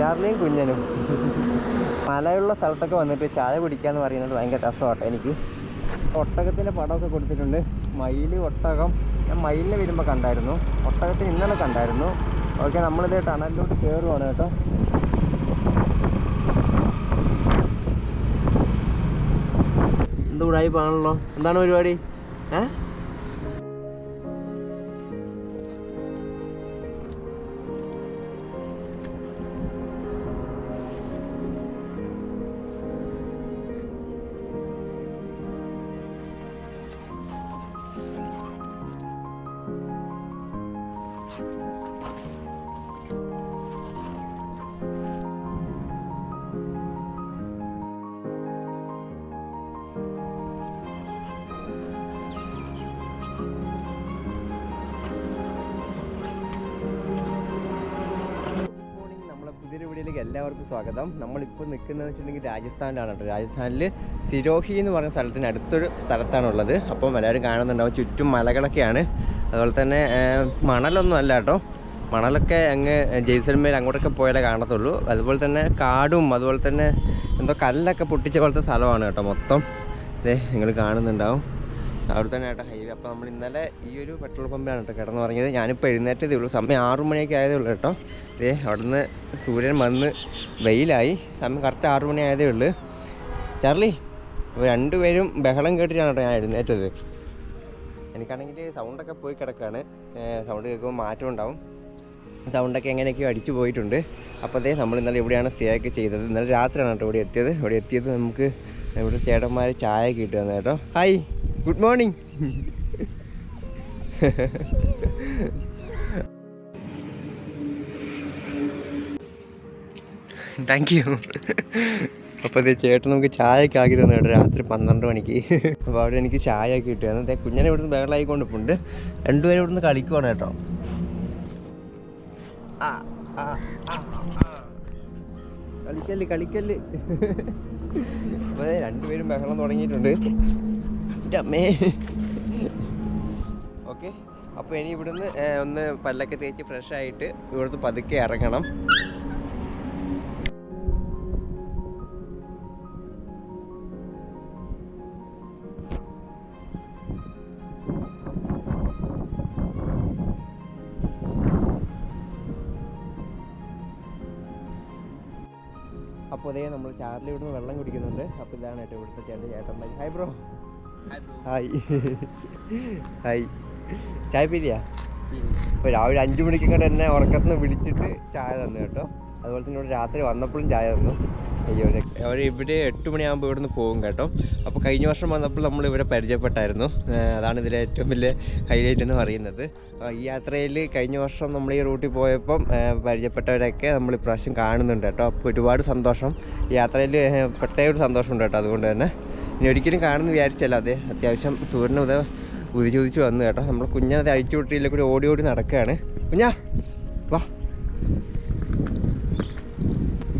ചാർലിയും കുഞ്ഞനും. മലയുള്ള സ്ഥലത്തൊക്കെ വന്നിട്ട് ചായ കുടിക്കാന്ന് പറയുന്നത് ഭയങ്കര രസമാട്ടോ എനിക്ക്. ഒട്ടകത്തിന്റെ പടമൊക്കെ കൊടുത്തിട്ടുണ്ട്. മയിൽ ഒട്ടകം. ഞാൻ മയിലിനെ വരുമ്പോൾ കണ്ടായിരുന്നു. ഒട്ടകത്തിന് ഇന്നലെ കണ്ടായിരുന്നു. ഓക്കെ നമ്മളിത് ടണലിലോട്ട് കയറുവാണ് കേട്ടോ. എന്ത് ഉടായിപ്പാണല്ലോ? എന്താണ് പരിപാടി? ഏ? എല്ലാവർക്കും സ്വാഗതം. നമ്മളിപ്പോൾ നിൽക്കുന്നത് വെച്ചിട്ടുണ്ടെങ്കിൽ രാജസ്ഥാനിലാണ് കേട്ടോ. രാജസ്ഥാനിൽ സിരോഹി എന്ന് പറഞ്ഞ സ്ഥലത്തിന് അടുത്തൊരു സ്ഥലത്താണുള്ളത്. അപ്പം എല്ലാവരും കാണുന്നുണ്ടാവും ചുറ്റും മലകളൊക്കെയാണ്. അതുപോലെ തന്നെ മണലൊന്നും അല്ല കേട്ടോ. മണലൊക്കെ അങ്ങ് ജയ്സൽമേൽ അങ്ങോട്ടൊക്കെ പോയാലേ കാണത്തുള്ളൂ. അതുപോലെ തന്നെ കാടും അതുപോലെ തന്നെ എന്തോ കല്ലൊക്കെ പൊട്ടിച്ച പോലത്തെ സ്ഥലമാണ് കേട്ടോ മൊത്തം. ഇതേ നിങ്ങൾ കാണുന്നുണ്ടാവും. അവിടെ തന്നെ ആട്ടെ ഹൈവേ. അപ്പോൾ നമ്മൾ ഇന്നലെ ഈ ഒരു പെട്രോൾ പമ്പിലാണ് കേട്ടോ കിടന്ന് പറഞ്ഞത് ഞാനിപ്പോൾ എഴുന്നേറ്റതേ ഉള്ളൂ. സമയം ആറു മണിയൊക്കെ ആയതേ ഉള്ളൂ കേട്ടോ. ഇതേ അവിടുന്ന് സൂര്യൻ വന്ന് വെയിലായി. സമയം കറക്റ്റ് ആറു മണി ആയതേ ഉള്ളൂ. ചാർലി രണ്ടുപേരും ബഹളം കേട്ടിട്ടാണ് കേട്ടോ ഞാൻ എഴുന്നേറ്റത്. എനിക്കാണെങ്കിൽ സൗണ്ടൊക്കെ പോയി കിടക്കുകയാണ് സൗണ്ട് കേൾക്കുമ്പോൾ മാറ്റം ഉണ്ടാവും. സൗണ്ടൊക്കെ എങ്ങനെയൊക്കെയോ അടിച്ചു പോയിട്ടുണ്ട്. അപ്പോൾ അതേ നമ്മൾ ഇന്നലെ ഇവിടെയാണ് സ്റ്റേ ഒക്കെ ചെയ്തത്. ഇന്നലെ രാത്രിയാണ് കേട്ടോ ഇവിടെ എത്തിയത്. ഇവിടെ എത്തിയത് നമുക്ക് ഇവിടെ ചേട്ടന്മാർ ചായ തന്നു കേട്ടോ. Hi good morning thank you അപ്പോൾ ഇത് ചേട്ടൻ നമുക്ക് ചായയൊക്കെ ആക്കി തന്നു കേട്ടോ രാത്രി പന്ത്രണ്ട് മണിക്ക്. അപ്പോൾ അവിടെ എനിക്ക് ചായ ഒക്കെ കിട്ടുക എന്നാൽ കുഞ്ഞനെ ഇവിടുന്ന് ബഹളായിക്കൊണ്ട് പോണ്ട് രണ്ടുപേരും ഇവിടുന്ന് കളിക്കുവാണ് കേട്ടോ. കളിക്കല്ല് കളിക്കല്ല്. അപ്പോൾ രണ്ടുപേരും ബഹളം തുടങ്ങിയിട്ടുണ്ട്. എന്റെ അമ്മേ. ഓക്കെ. അപ്പോൾ ഇനി ഇവിടുന്ന് ഒന്ന് പല്ലൊക്കെ തേച്ച് ഫ്രഷ് ആയിട്ട് ഇവിടുന്ന് പതുക്കെ ഇറങ്ങണം. അപ്പോൾ അതേ നമ്മൾ ചാർലി ഇവിടുന്ന് വെള്ളം കുടിക്കുന്നുണ്ട്. അപ്പോൾ ഇതാണ് കേട്ടോ ഇവിടുത്തെ ചേട്ടൻ ചേട്ടന്മാർ ഹൈ ബ്രോ ഹായ്. ഹായ്. ചായ പീരിയാ ഇപ്പോൾ രാവിലെ അഞ്ച് മണിക്കും എന്നെ ഉറക്കത്തിൽ നിന്ന് വിളിച്ചിട്ട് ചായ തന്നു കേട്ടോ. അതുപോലെ തന്നെ ഇവിടെ രാത്രി വന്നപ്പോഴും ചായ തന്നു. അയ്യോ അവർ ഇവിടെ എട്ട് മണിയാകുമ്പോൾ ഇവിടുന്ന് പോകും കേട്ടോ. അപ്പോൾ കഴിഞ്ഞ വർഷം വന്നപ്പോൾ നമ്മൾ ഇവിടെ പരിചയപ്പെട്ടായിരുന്നു. അതാണ് ഇതിലെ ഏറ്റവും വലിയ ഹൈലൈറ്റ് എന്ന് പറയുന്നത്. ഈ യാത്രയിൽ കഴിഞ്ഞ വർഷം നമ്മൾ ഈ റൂട്ടിൽ പോയപ്പം പരിചയപ്പെട്ടവരൊക്കെ നമ്മൾ ഇപ്രാവശ്യം കാണുന്നുണ്ട് കേട്ടോ. അപ്പോൾ ഒരുപാട് സന്തോഷം. യാത്രയിൽ പ്രത്യേക ഒരു സന്തോഷമുണ്ട് കേട്ടോ അതുകൊണ്ട് തന്നെ. ഇനി ഒരിക്കലും കാണുമെന്ന് വിചാരിച്ചല്ല. അതെ അത്യാവശ്യം സൂര്യന് ഉദ ഉദിച്ചുദിച്ച് വന്നു കേട്ടോ. നമ്മൾ കുഞ്ഞത് അഴിച്ചു വിട്ടിയിൽ കൂടി ഓടി ഓടി നടക്കുകയാണ്. കുഞ്ഞാ വാ.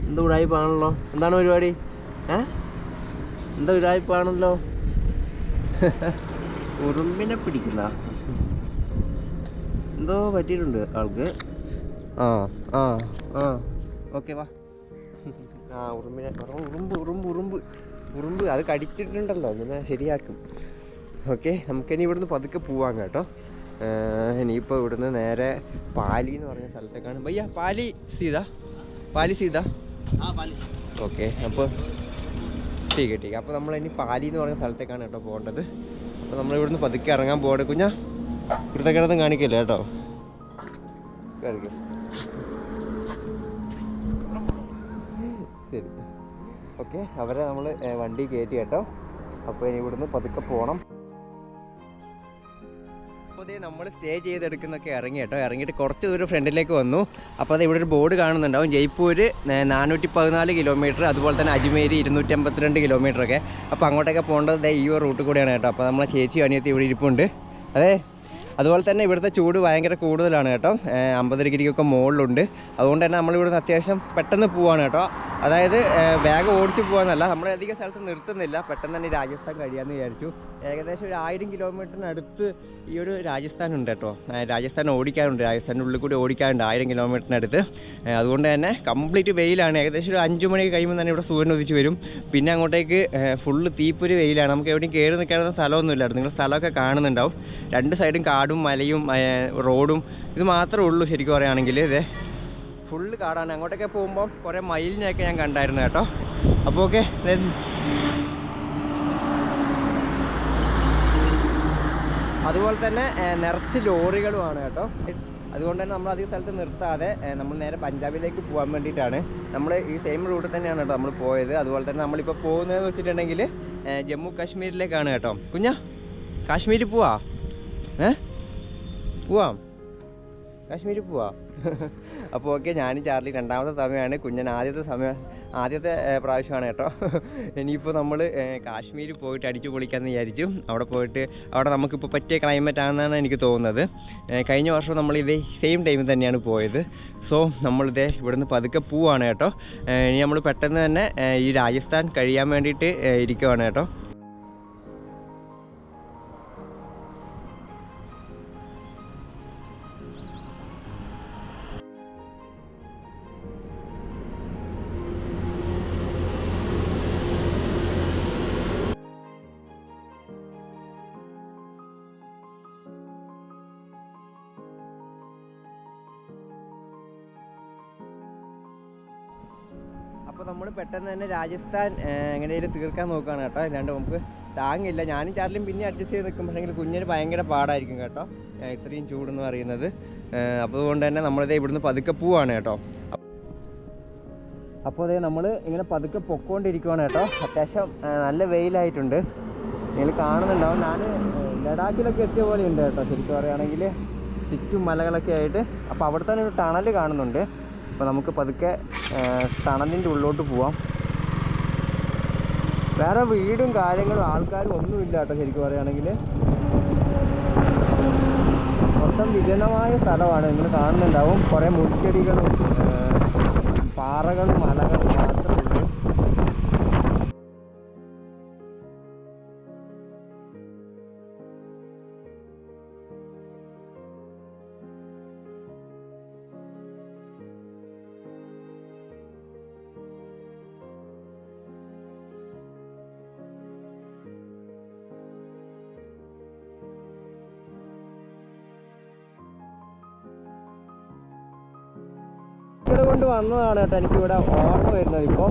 എന്താ ഉടായ്പാണല്ലോ എന്താണ് പരിപാടി? ഏ? എന്താ ഉടായ്പാണല്ലോ ഉറുമ്പിനെ പിടിക്കുന്ന. എന്തോ പറ്റിയിട്ടുണ്ട് ആൾക്ക്. ആ ആ. ആ ഓക്കെ വാ. ആ ഉറുമ്പിനെ ഉറുമ്പ് ഉറുമ്പ് ഉറുമ്പ്. ഉറുമ്പ് അത് കടിച്ചിട്ടുണ്ടല്ലോ അങ്ങനെ ശരിയാക്കും. ഓക്കെ നമുക്കിനി ഇവിടുന്ന് പതുക്കെ പോവാം കേട്ടോ. ഇനിയിപ്പോൾ ഇവിടുന്ന് നേരെ പാലി എന്ന് പറഞ്ഞ സ്ഥലത്തേക്കാണ്. ഭയ്യ പാലി സീത പാലി സീത. ഓക്കെ അപ്പോൾ ടീക്ക് ടീക്ക് അപ്പോൾ നമ്മൾ ഇനി പാലി എന്ന് പറഞ്ഞ സ്ഥലത്തേക്കാണ് കേട്ടോ പോകേണ്ടത്. അപ്പോൾ നമ്മൾ ഇവിടുന്ന് പതുക്കെ ഇറങ്ങാൻ പോകട്ടെ കുഞ്ഞാ ഇവിടുത്തെ കിടന്ന് കാണിക്കില്ല കേട്ടോ? കാണിക്കും. ഓക്കെ അവരെ നമ്മൾ വണ്ടി കയറ്റി കേട്ടോ. അപ്പോൾ ഇനി ഇവിടുന്ന് പതുക്കെ പോകണം അപ്പോൾ നമ്മൾ സ്റ്റേ ചെയ്തെടുക്കുന്നൊക്കെ ഇറങ്ങി കേട്ടോ. ഇറങ്ങിയിട്ട് കുറച്ച് ദൂരം ഫ്രണ്ടിലേക്ക് വന്നു. അപ്പോൾ അത് ഇവിടെ ഒരു ബോർഡ് കാണുന്നുണ്ടാവും. ജയ്പൂർ നാനൂറ്റി പതിനാല് കിലോമീറ്റർ അതുപോലെ തന്നെ അജ്മേരി ഇരുന്നൂറ്റി അമ്പത്തിരണ്ട് കിലോമീറ്റർ ഒക്കെ അപ്പോൾ അങ്ങോട്ടൊക്കെ പോകേണ്ടത് ഈ ഒരു റൂട്ട് കൂടിയാണ് കേട്ടോ. അപ്പോൾ നമ്മളെ ചേച്ചി അനിയത്തി ഇവിടെ ഇരിപ്പുണ്ട്. അതെ? അതുപോലെ തന്നെ ഇവിടുത്തെ ചൂട് ഭയങ്കര കൂടുതലാണ് കേട്ടോ. അമ്പത് ഡിഗ്രിക്കൊക്കെ മുകളിലുണ്ട്. അതുകൊണ്ട് തന്നെ നമ്മളിവിടുന്ന് അത്യാവശ്യം പെട്ടെന്ന് പോവാണ് കേട്ടോ. അതായത് വേഗം ഓടിച്ചു പോകാന്നല്ല നമ്മളധികം സ്ഥലത്ത് നിർത്തുന്നില്ല. പെട്ടെന്ന് തന്നെ രാജസ്ഥാൻ കഴിയാമെന്ന് വിചാരിച്ചു. ഏകദേശം ഒരു ആയിരം കിലോമീറ്ററിനടുത്ത് ഈ ഒരു രാജസ്ഥാൻ ഉണ്ട് കേട്ടോ. രാജസ്ഥാൻ ഓടിക്കാനുണ്ട് രാജസ്ഥാന്റെ ഉള്ളിൽ കൂടി ഓടിക്കാനുണ്ട് ആയിരം കിലോമീറ്ററിനടുത്ത്. അതുകൊണ്ട് തന്നെ കംപ്ലീറ്റ് വെയിലാണ്. ഏകദേശം ഒരു അഞ്ച് മണി കഴിയുമ്പോൾ തന്നെ ഇവിടെ സൂര്യൻ ഉദിച്ച് വരും. പിന്നെ അങ്ങോട്ടേക്ക് ഫുള്ള് തീപ്പൊരു വെയിലാണ്. നമുക്ക് എവിടെയും കയറി നിൽക്കാനുള്ള സ്ഥലമൊന്നുമില്ലായിരുന്നു. നിങ്ങൾ സ്ഥലമൊക്കെ കാണുന്നുണ്ടാവും. രണ്ട് സൈഡും കാടും മലയും റോഡും ഇത് മാത്രമേ ഉള്ളൂ ശരിക്കും പറയുകയാണെങ്കിൽ. ഇത് ഫുള്ള് കാടാണ്. അങ്ങോട്ടൊക്കെ പോകുമ്പോൾ കുറേ മയിലിനെയൊക്കെ ഞാൻ കണ്ടായിരുന്നു കേട്ടോ. അപ്പോൾ ഓക്കെ അതുപോലെ തന്നെ ഏഹ്, നിറച്ച് ലോറികളുമാണ് കേട്ടോ. അതുകൊണ്ട് തന്നെ നമ്മൾ അധികം സ്ഥലത്ത് നിർത്താതെ നമ്മൾ നേരെ പഞ്ചാബിലേക്ക് പോകാൻ വേണ്ടിയിട്ടാണ്. നമ്മൾ ഈ സെയിം റൂട്ടിൽ തന്നെയാണ് കേട്ടോ നമ്മൾ പോയത്. അതുപോലെ തന്നെ നമ്മളിപ്പോൾ പോകുന്നതെന്ന് വെച്ചിട്ടുണ്ടെങ്കിൽ ജമ്മു കാശ്മീരിലേക്കാണ് കേട്ടോ. കുഞ്ഞാ കാശ്മീരിൽ പോവാ? ഏ? പോവാം. കാശ്മീരിൽ പോവാം. അപ്പോൾ ഓക്കെ ഞാനും ചാർലി രണ്ടാമത്തെ സമയമാണ്. കുഞ്ഞൻ ആദ്യത്തെ സമയം ആദ്യത്തെ പ്രാവശ്യമാണ് കേട്ടോ. ഇനിയിപ്പോൾ നമ്മൾ കാശ്മീരിൽ പോയിട്ട് അടിച്ചു പൊളിക്കാമെന്ന് വിചാരിച്ചു. അവിടെ പോയിട്ട് അവിടെ നമുക്കിപ്പോൾ പറ്റിയ ക്ലൈമറ്റ് ആണെന്നാണ് എനിക്ക് തോന്നുന്നത്. കഴിഞ്ഞ വർഷം നമ്മൾ ഇതേ സെയിം ടൈമിൽ തന്നെയാണ് പോയത്. സോ നമ്മളിതേ ഇവിടുന്ന് പതുക്കെ പോവാണ് കേട്ടോ. ഇനി നമ്മൾ പെട്ടെന്ന് തന്നെ ഈ രാജസ്ഥാൻ കഴിയാൻ വേണ്ടിയിട്ട് ഇരിക്കുവാണ് കേട്ടോ. അപ്പോൾ നമ്മൾ പെട്ടെന്ന് തന്നെ രാജസ്ഥാൻ എങ്ങനെയും തീർക്കാൻ നോക്കുകയാണ് കേട്ടോ. അല്ലാണ്ട് നമുക്ക് താങ്ങില്ല. ഞാനും ചാർലിയും പിന്നെ അഡ്ജസ്റ്റ് ചെയ്ത് നിൽക്കും അല്ലെങ്കിൽ കുഞ്ഞിന് ഭയങ്കര പാടായിരിക്കും കേട്ടോ. ഇത്രയും ചൂടെന്ന് പറയുന്നത്. അപ്പോൾ അതുകൊണ്ട് തന്നെ നമ്മളിതേ ഇവിടുന്ന് പതുക്കെ പോവാണ് കേട്ടോ. അപ്പോൾ അതേ നമ്മൾ ഇങ്ങനെ പതുക്കെ പൊക്കോണ്ടിരിക്കുവാണ് കേട്ടോ. അത്യാവശ്യം നല്ല വെയിലായിട്ടുണ്ട്. നിങ്ങൾ കാണുന്നുണ്ടാവും. ഞാൻ ലഡാക്കിലൊക്കെ എത്തിയ പോലെ ഉണ്ട് കേട്ടോ. ശരിക്കും പറയുകയാണെങ്കിൽ ചുറ്റും മലകളൊക്കെ ആയിട്ട്. അപ്പോൾ അവിടെ തന്നെ ഒരു ടണൽ കാണുന്നുണ്ട്. അപ്പോൾ നമുക്ക് പതുക്കെ തണലിന്റെ ഉള്ളിലോട്ട് പോവാം. വേറെ വീടും കാര്യങ്ങളും ആൾക്കാരും ഒന്നുമില്ല കേട്ടോ ശരിക്കും പറയുകയാണെങ്കിൽ. മൊത്തം വിജനമായ സ്ഥലമാണ്. നിങ്ങൾ കാണുന്നുണ്ടാവും. കുറേ മുൾച്ചെടികളും പാറകളും മലകളും ഇവിടെ കൊണ്ട് വന്നതാണ് കേട്ടോ. എനിക്ക് ഇവിടെ ഓർമ്മ വരുന്നത്. ഇപ്പോൾ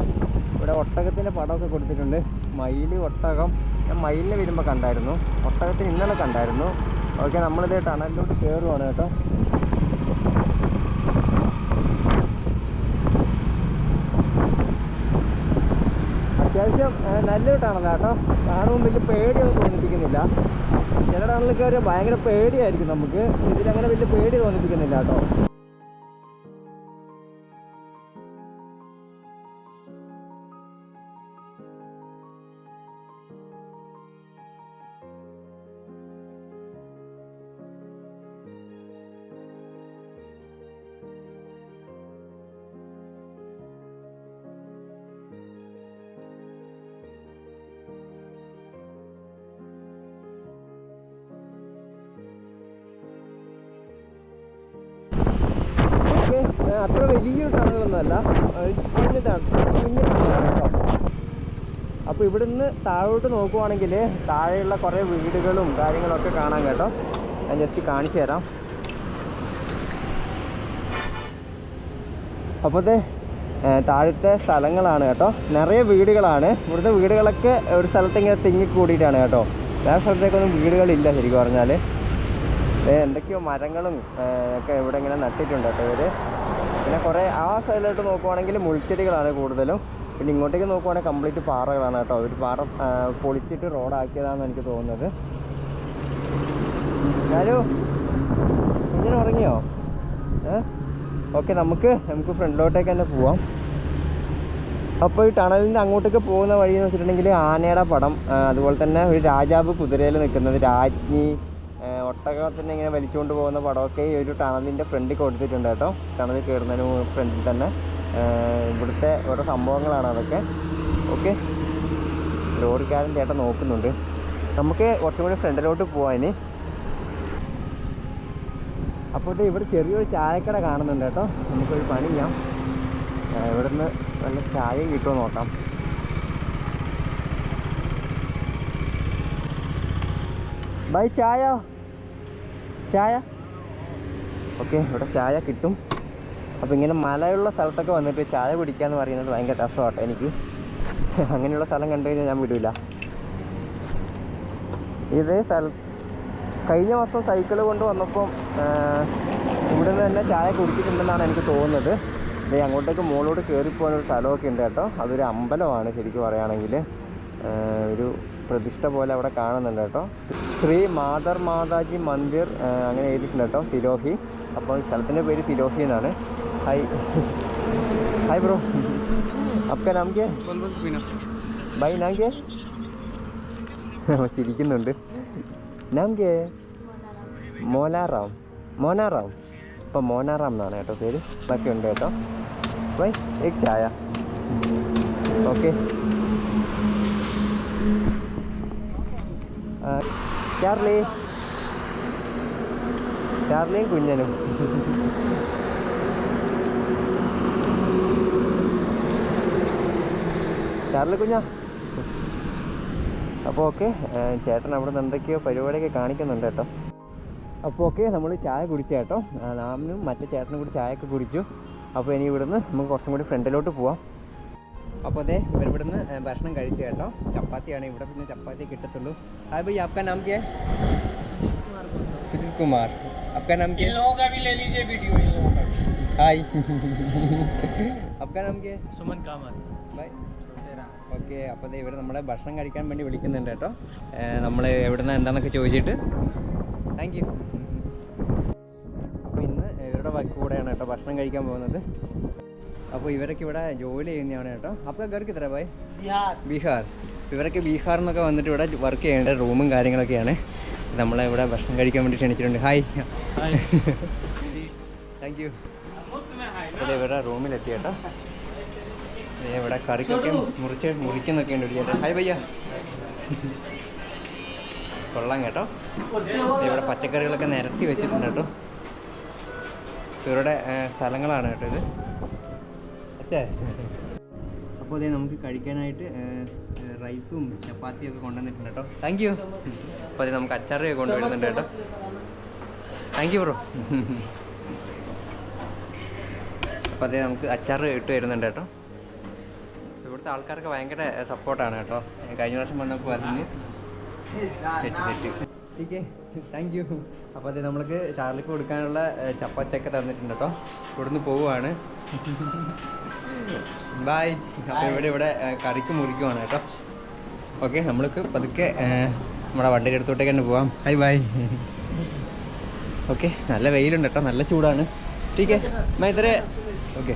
ഇവിടെ ഒട്ടകത്തിന്റെ പടമൊക്കെ കൊടുത്തിട്ടുണ്ട്. മയിൽ ഒട്ടകം. ഞാൻ മയിലിനെ വരുമ്പോൾ കണ്ടായിരുന്നു. ഒട്ടകത്തിന് ഇന്നലെ കണ്ടായിരുന്നു. ഓക്കെ നമ്മളിത് ടണലിലോട്ട് കയറുവാണ് കേട്ടോ. അത്യാവശ്യം നല്ലൊരു ടണലാണ് കേട്ടോ. കാണുമ്പോൾ വലിയ പേടിയൊന്നും തോന്നിപ്പിക്കുന്നില്ല. ചില ടണലിൽ കയറിയാൽ ഭയങ്കര പേടിയായിരിക്കും നമുക്ക്. ഇതിലങ്ങനെ വലിയ പേടി തോന്നിപ്പിക്കുന്നില്ല കേട്ടോ. അത്ര വലിയൊരു ടണലൊന്നുമല്ല കുഞ്ഞു കുഞ്ഞു ടണലാണ് അപ്പോൾ ഇവിടുന്ന് താഴോട്ട് നോക്കുവാണെങ്കിൽ താഴെയുള്ള കുറേ വീടുകളും കാര്യങ്ങളൊക്കെ കാണാം കേട്ടോ. ഞാൻ ജസ്റ്റ് കാണിച്ചു തരാം. അപ്പോഴത്തെ താഴത്തെ സ്ഥലങ്ങളാണ് കേട്ടോ. നിറയെ വീടുകളാണ്. ഇവിടുത്തെ വീടുകളൊക്കെ ഒരു സ്ഥലത്ത് ഇങ്ങനെ തിങ്ങിക്കൂടിയിട്ടാണ് കേട്ടോ. വേറെ സ്ഥലത്തേക്കൊന്നും വീടുകളില്ല ശരിക്കും പറഞ്ഞാൽ എന്തൊക്കെയോ മരങ്ങളും ഒക്കെ ഇവിടെ ഇങ്ങനെ നട്ടിട്ടുണ്ട് കേട്ടോ ഇവർ. പിന്നെ കുറേ ആ സൈഡിലോട്ട് നോക്കുവാണെങ്കിൽ മുൾച്ചെടികളാണ് കൂടുതലും. പിന്നെ ഇങ്ങോട്ടേക്ക് നോക്കുവാണെങ്കിൽ കംപ്ലീറ്റ് പാറകളാണ് കേട്ടോ. ഒരു പാറ പൊളിച്ചിട്ട് റോഡാക്കിയതാണെന്ന് എനിക്ക് തോന്നുന്നത്. ഹലോ ഇങ്ങനെ ഉറങ്ങിയോ? ഓക്കെ നമുക്ക് നമുക്ക് ഫ്രണ്ടിലോട്ടേക്ക് തന്നെ പോവാം. അപ്പോൾ ഈ ടണലിന്റെ അങ്ങോട്ടേക്ക് പോകുന്ന വഴി എന്ന് വെച്ചിട്ടുണ്ടെങ്കിൽ ആനയുടെ പടം അതുപോലെ തന്നെ ഒരു രാജാവ് കുതിരയിൽ നിൽക്കുന്നത് രാജ്ഞി ഒട്ടകത്തിനെ ഇങ്ങനെ വലിച്ചുകൊണ്ട് പോകുന്ന പടമൊക്കെ ഈ ഒരു ടണലിന്റെ ഫ്രണ്ടിൽ കൊടുത്തിട്ടുണ്ട് കേട്ടോ. ടണലിൽ കയറുന്നതിന് ഫ്രണ്ടിൽ തന്നെ. ഇവിടുത്തെ ഓരോ സംഭവങ്ങളാണ് അതൊക്കെ. ഓക്കെ. ലോറിക്കാരൻ ചേട്ടൻ നോക്കുന്നുണ്ട്. നമുക്ക് കുറച്ചും കൂടി ഫ്രണ്ടിലോട്ട് പോവാൻ ഇനി. അപ്പോൾ ഇവിടെ ചെറിയൊരു ചായക്കട കാണുന്നുണ്ട് കേട്ടോ. നമുക്കൊരു പണി ചെയ്യാം. ഇവിടെ ഇവിടുന്ന് നല്ല ചായ കിട്ടുമോ നോക്കാം. ബൈ ചായ. ചായ? ഓക്കെ ഇവിടെ ചായ കിട്ടും. അപ്പോൾ ഇങ്ങനെ മലയുള്ള സ്ഥലത്തൊക്കെ വന്നിട്ട് ചായ കുടിക്കാന്ന് പറയുന്നത് ഭയങ്കര രസമാട്ടോ എനിക്ക്. അങ്ങനെയുള്ള സ്ഥലം കണ്ടു കഴിഞ്ഞാൽ ഞാൻ വിടില്ല ഇതേ സ്ഥല കഴിഞ്ഞ വർഷം സൈക്കിൾ കൊണ്ട് വന്നപ്പം ഇവിടെ നിന്ന് തന്നെ ചായ കുടിച്ചിട്ടുണ്ടെന്നാണ് എനിക്ക് തോന്നുന്നത്. അങ്ങോട്ടേക്ക് മുകളോട് കയറിപ്പോകാനൊരു സ്ഥലമൊക്കെ ഉണ്ട് കേട്ടോ. അതൊരു അമ്പലമാണ് ശരിക്കും പറയുകയാണെങ്കിൽ. ഒരു പ്രതിഷ്ഠ പോലെ അവിടെ കാണുന്നുണ്ട് കേട്ടോ. ശ്രീ മാതർ മാതാജി മന്ദിർ അങ്ങനെ എഴുതിയിട്ടുണ്ട് കേട്ടോ സിരോഹി അപ്പോൾ സ്ഥലത്തിന്റെ പേര് സിരോഹി എന്നാണ്. ഹായ്. Hi bro. അപ്പ നമുക്ക് ബൈ നാം കേ? ചിരിക്കുന്നുണ്ട്. നാം കേ? മോനാറാം മോനാറാം. ഇപ്പം മോനാറാം എന്നാണ് കേട്ടോ പേര്. അതൊക്കെ ഉണ്ട് കേട്ടോ. ബൈ ഏക് ചായ. ഓക്കെ. ചാർലി. ചാർലിയും കുഞ്ഞനും. ചാർലി കുഞ്ഞാ. അപ്പോൾ ഓക്കെ ചേട്ടൻ അവിടെ നിന്ന് എന്തൊക്കെയോ പരിപാടിയൊക്കെ കാണിക്കുന്നുണ്ട് കേട്ടോ. അപ്പോൾ ഓക്കെ നമ്മൾ ചായ കുടിച്ചു കേട്ടോ. നാമിനും മറ്റേ ചേട്ടനും കൂടി ചായയൊക്കെ കുടിച്ചു. അപ്പോൾ ഇനി ഇവിടുന്ന് നമുക്ക് കുറച്ചും കൂടി ഫ്രണ്ടിലോട്ട് പോവാം. അപ്പോൾ അതെ ഇവർ ഇവിടെ നിന്ന് ഭക്ഷണം കഴിച്ചു കേട്ടോ. ചപ്പാത്തിയാണ് ഇവിടെ പിന്നെ ചപ്പാത്തി കിട്ടത്തുള്ളൂ. ഹായ് ആപ്കാ നാം നമുക്ക് സുജിത് കുമാർ. ആപ്കാ നാം കേ ഹായ്. ആപ്കാ നമുക്ക് സുമൻ കാമത്ത്. ബൈ. ഓക്കെ അപ്പോൾ ഇവർ നമ്മളെ ഭക്ഷണം കഴിക്കാൻ വേണ്ടി വിളിക്കുന്നുണ്ട് കേട്ടോ. നമ്മൾ എവിടുന്ന് എന്താണെന്നൊക്കെ ചോദിച്ചിട്ട്. താങ്ക് യു അപ്പോൾ ഇന്ന് ഇവരുടെ വക്കൂടെയാണ് കേട്ടോ ഭക്ഷണം കഴിക്കാൻ പോകുന്നത്. അപ്പോൾ ഇവരൊക്കെ ഇവിടെ ജോലി ചെയ്യുന്നതാണ് കേട്ടോ. അപ്പോൾ ഗർക്ക് ഇത്ര പോയി? ബീഹാർ. ഇവരൊക്കെ ബീഹാർ എന്നൊക്കെ വന്നിട്ട് ഇവിടെ വർക്ക് ചെയ്യേണ്ട റൂമും കാര്യങ്ങളൊക്കെയാണ്. നമ്മളെ ഇവിടെ ഭക്ഷണം കഴിക്കാൻ വേണ്ടി ക്ഷണിച്ചിട്ടുണ്ട് ഹായ് താങ്ക് യു ഇവിടെ ഇവരുടെ റൂമിലെത്തി കേട്ടോ. ഇവിടെ കറിക്കൊക്കെ മുറിച്ച് മുറിക്കുന്നൊക്കെ ഉണ്ട് ചേട്ടാ ഹായ് ഭയ്യ കൊള്ളാം കേട്ടോ. ഇവിടെ പച്ചക്കറികളൊക്കെ നിരത്തി വെച്ചിട്ടുണ്ട് കേട്ടോ. ഇവരുടെ സ്ഥലങ്ങളാണ് കേട്ടോ ഇത്. അച്ഛേ അപ്പോൾ അതേ നമുക്ക് കഴിക്കാനായിട്ട് റൈസും ചപ്പാത്തിയും ഒക്കെ കൊണ്ടുവന്നിട്ടുണ്ട് കേട്ടോ. താങ്ക് യു അപ്പോൾ അതേ നമുക്ക് അച്ചാറൊക്കെ കൊണ്ടുവരുന്നുണ്ട് കേട്ടോ. താങ്ക് യു ബ്രോ അപ്പോൾ അതേ നമുക്ക് അച്ചാർ ഇട്ട് വരുന്നുണ്ട് കേട്ടോ. ഇവിടുത്തെ ആൾക്കാർക്ക് ഭയങ്കര സപ്പോർട്ടാണ് കേട്ടോ. കഴിഞ്ഞ വർഷം വന്നപ്പോൾ അതിന് set set. Okay thank you അപ്പോൾ അത് നമ്മൾക്ക് ചാർലിക്ക് കൊടുക്കാനുള്ള ചപ്പാത്തിയൊക്കെ തന്നിട്ടുണ്ട് കേട്ടോ. ഇവിടുന്ന് പോവുകയാണ് ബായ് അപ്പോൾ ഇവിടെ ഇവിടെ കറിക്ക് മുറിക്കുവാണ് കേട്ടോ. ഓക്കെ നമ്മൾക്ക് പതുക്കെ നമ്മുടെ വണ്ടിയുടെ അടുത്തോട്ടേക്ക് തന്നെ പോവാം. ഹൈ ബൈ ഓക്കെ നല്ല വെയിലുണ്ട് കേട്ടോ. നല്ല ചൂടാണ്. ടീക്കേ മൈത്രേ. ഓക്കെ